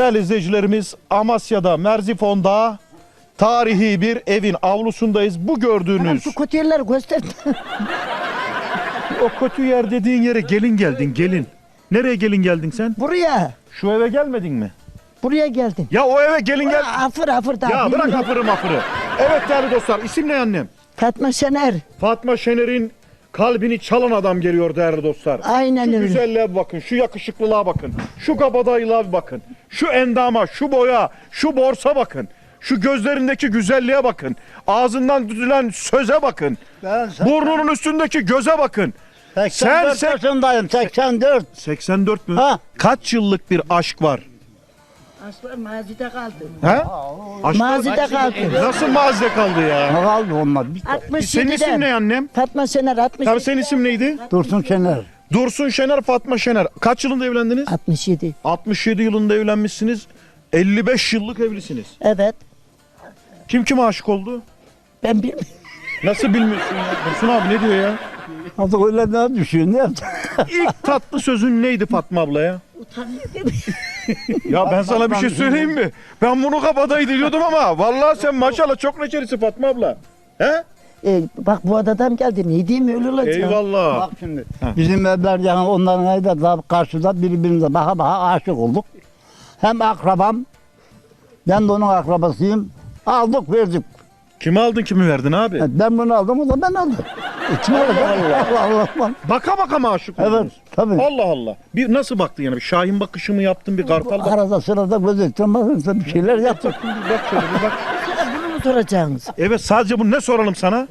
Değerli izleyicilerimiz Amasya'da Merzifon'da tarihi bir evin avlusundayız. Bu gördüğünüz şu kötü yerleri göster. o kötü yer dediğin yere gelin geldin gelin. Nereye gelin geldin sen? buraya. Şu eve gelmedin mi? Buraya geldim. Ya o eve gelin gel. Afır afır da. Ya bırak afırı mafırı. Evet değerli dostlar isim ne annem? Fatma Şener. Fatma Şener'in kalbini çalan adam geliyor değerli dostlar. Aynen Şu öyle. güzelliğe bir bakın, şu yakışıklılığa bakın, şu kabadayılığa bir bakın, şu endama, şu boya, şu borsa bakın, şu gözlerindeki güzelliğe bakın, ağzından düzülen söze bakın, Ben sen, burnunun üstündeki göze bakın. 84 sen- yaşındayım 84. 84 mü? Ha. Kaç yıllık bir aşk var? Aslan mazide kaldı. He? Mazide kaldı. Nasıl mazide kaldı ya? Ne kaldı onlar? Bir Senin isim ne 67'den. annem? Fatma Şener 67. Tabii senin isim neydi? Dursun Şener. Dursun Şener, Fatma Şener. Kaç yılında evlendiniz? 67. 67 yılında evlenmişsiniz. 55 yıllık evlisiniz. Evet. Kim kime aşık oldu? Ben bilmiyorum. Nasıl bilmiyorsun ya? Dursun abi ne diyor ya? Artık öyle ne düşüyor ne yapacak? İlk tatlı sözün neydi Fatma ablaya? Utanıyorum. Ya ben sana bir şey söyleyeyim mi? Ben bunu kabadayı diyordum ama vallahi sen maşallah çok neşelisin Fatma abla. He? e, bak bu adadan geldi. Ne diyeyim öyle olacak. Eyvallah. Bak şimdi bizim evler yani onların evde daha karşıda birbirimize baka baka aşık olduk. Hem akrabam ben de onun akrabasıyım. Aldık verdik. Kimi aldın kimi verdin abi? Ben bunu aldım o da ben aldım. İçime Allah Allah Allah. Allah. Baka baka mı aşık oldunuz? Evet tabii. Allah Allah. Bir nasıl baktın yani? Bir Şahin bakışı mı yaptın? Bir kartal bak. Arada sırada göz ettim. Bakın bir şeyler yaptık. Bak şöyle bir bak. Bunu mu soracaksınız? Evet sadece bunu ne soralım sana?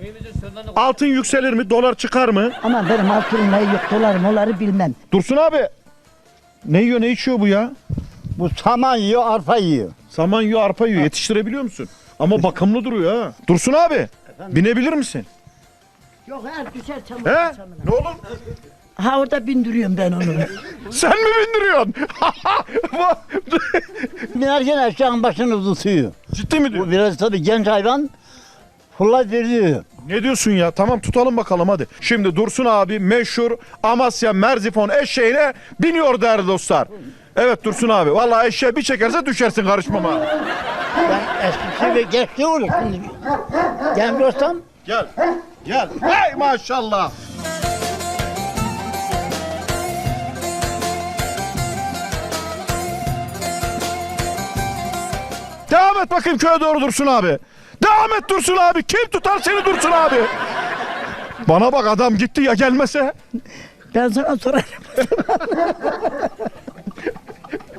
Altın yükselir mi? Dolar çıkar mı? Ama benim altınım ne yok dolarım onları bilmem. Dursun abi. Ne yiyor ne içiyor bu ya? Bu saman yiyor, arpa yiyor. Saman yiyor arpa yiyor. Yetiştirebiliyor musun? Ama bakımlı duruyor ha. Dursun abi. Binebilir misin? Yok her düşer çamur. He? Ne olur? Ha orada bindiriyorum ben onu. Sen mi bindiriyorsun? Binerken aşağının başını tutuyor. Ciddi mi Bu diyorsun? biraz tabii genç hayvan fırlat veriyor. Ne diyorsun ya? Tamam tutalım bakalım hadi. Şimdi Dursun abi meşhur Amasya Merzifon eşeğine biniyor değerli dostlar. Evet Dursun abi. Vallahi eşeğe bir çekerse düşersin karışmama. Ben eskisi ve geçti olur şimdi. Genç olsam Gel. Gel. Hey maşallah. Devam et bakayım köye doğru Dursun abi. Devam et Dursun abi. Kim tutar seni Dursun abi? Bana bak adam gitti ya gelmese. Ben sana sorarım.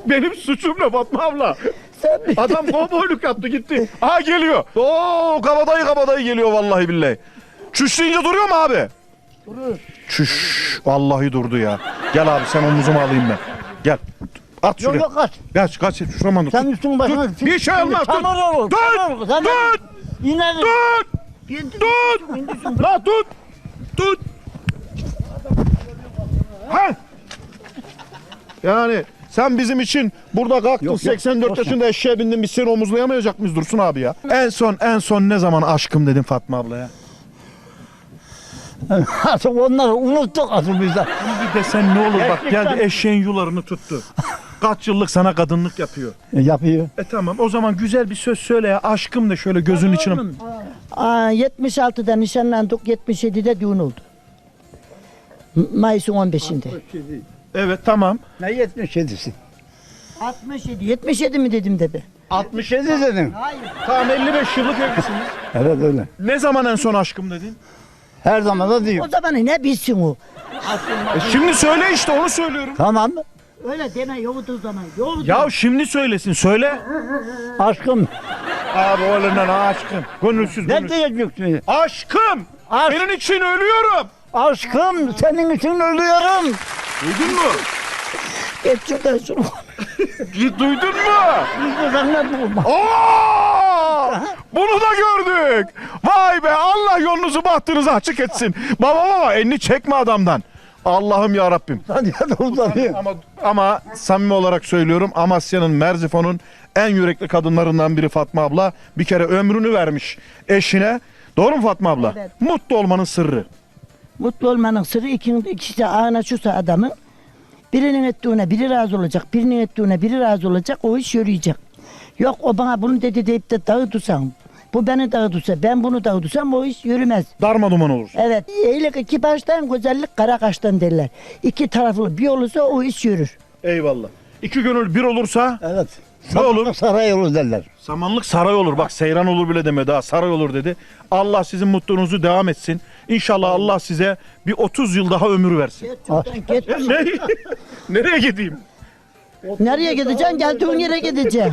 Benim suçum ne Fatma abla? Sen bir Adam kovboyluk yaptı gitti. Aha geliyor. Oo kabadayı kabadayı geliyor vallahi billahi. Çüş deyince duruyor mu abi? Durur. Çüş. Vallahi durdu ya. Gel abi sen omuzuma alayım ben. Gel. At yok şuraya. yok kaç. Kaç kaç şuraman tut. Sen üstün başına Tut, bir şey olmaz, tut. Çamur olur. Olur. Sen de Tut. bindir. Tut. La tut. Tut. Ha. Yani sen bizim için burada kalktın Yok, yok, 84 boşver. yaşında eşeğe bindin biz seni omuzlayamayacak mıyız Dursun abi ya? En son en son ne zaman aşkım dedin Fatma ablaya? artık onları unuttuk artık biz de. Bir de sen ne olur bak geldi eşeğin yularını tuttu. Kaç yıllık sana kadınlık yapıyor. E, Yapıyor. E tamam o zaman güzel bir söz söyle ya aşkım de şöyle gözün içine. Aa, 76'da nişanlandık, 77'de düğün oldu. Mayıs'ın 15'inde. Evet tamam. Ne 77'si? 67, 77 mi dedim dedi. 67 dedim. Hayır. Tamam 55 yıllık evlisiniz. Evet öyle. Ne zaman en son aşkım dedin? Her zaman da diyor. O zaman ne bilsin o? E şimdi söyle işte onu söylüyorum. Tamam. Öyle deme yoğurdu zaman. Yoğurdu. Ya şimdi söylesin söyle. Aşkım. Abi oğlundan aşkım. Gönülsüz Ne gönülsüz. diyeceksin? Aşkım. Aşk. Senin için ölüyorum. Aşkım senin için ölüyorum. Duydun mu? Geç şuradan şunu. Duydun mu? Biz de seninle bulma. Oo! Bunu da gördük. Vay be Allah yolunuzu bahtınızı açık etsin. Baba baba elini çekme adamdan. Allah'ım ya Rabbim. Hadi ya uzanıyor. Ama ama samimi olarak söylüyorum Amasya'nın Merzifon'un en yürekli kadınlarından biri Fatma abla. Bir kere ömrünü vermiş eşine. Doğru mu Fatma abla? Evet. Mutlu olmanın sırrı. Mutlu olmanın sırrı ikisi, ikisi ağına şusa adamın. Birinin ettiğine biri razı olacak, birinin ettiğine biri razı olacak, o iş yürüyecek. Yok o bana bunu dedi deyip de dağıtırsam, bu beni dağıtırsa, ben bunu dağıtırsam o iş yürümez. Darma duman olur. Evet, iyilik iki baştan, güzellik kara kaştan derler. İki taraflı bir olursa o iş yürür. Eyvallah. İki gönül bir olursa Evet. Ne olur? Saray olur derler. samanlık saray olur. Bak seyran olur bile demedi ha saray olur dedi. Allah sizin mutluluğunuzu devam etsin. İnşallah Allah size bir 30 yıl daha ömür versin. Çoktan gitme. Ne? Nereye gideyim? Nereye gideceksin? Geldiğin yere gideceksin.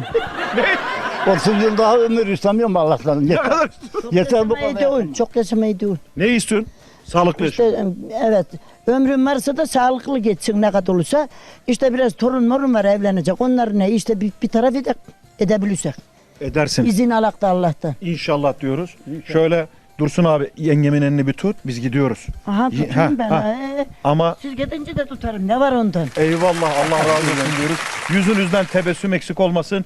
30 yıl daha ömür istemiyorum Allah'tan. Ne Yeter, kadar yeter bu Yaşamayı kadar. değil, çok yaşamayı değil. Ne istiyorsun? Sağlıklı yaşam. İşte evet, ömrün varsa da sağlıklı geçsin ne kadar olursa. İşte biraz torun morun var evlenecek. Onları ne işte bir, bir taraf ede, edebilirsek. Edersin. İzin alak da Allah'tan. İnşallah diyoruz. Şöyle Dursun abi yengemin elini bir tut. Biz gidiyoruz. Aha tutayım ha, ben. ha. Ee, Ama siz gidince de tutarım. Ne var ondan? eyvallah Allah razı olsun diyoruz. Yüzünüzden tebessüm eksik olmasın.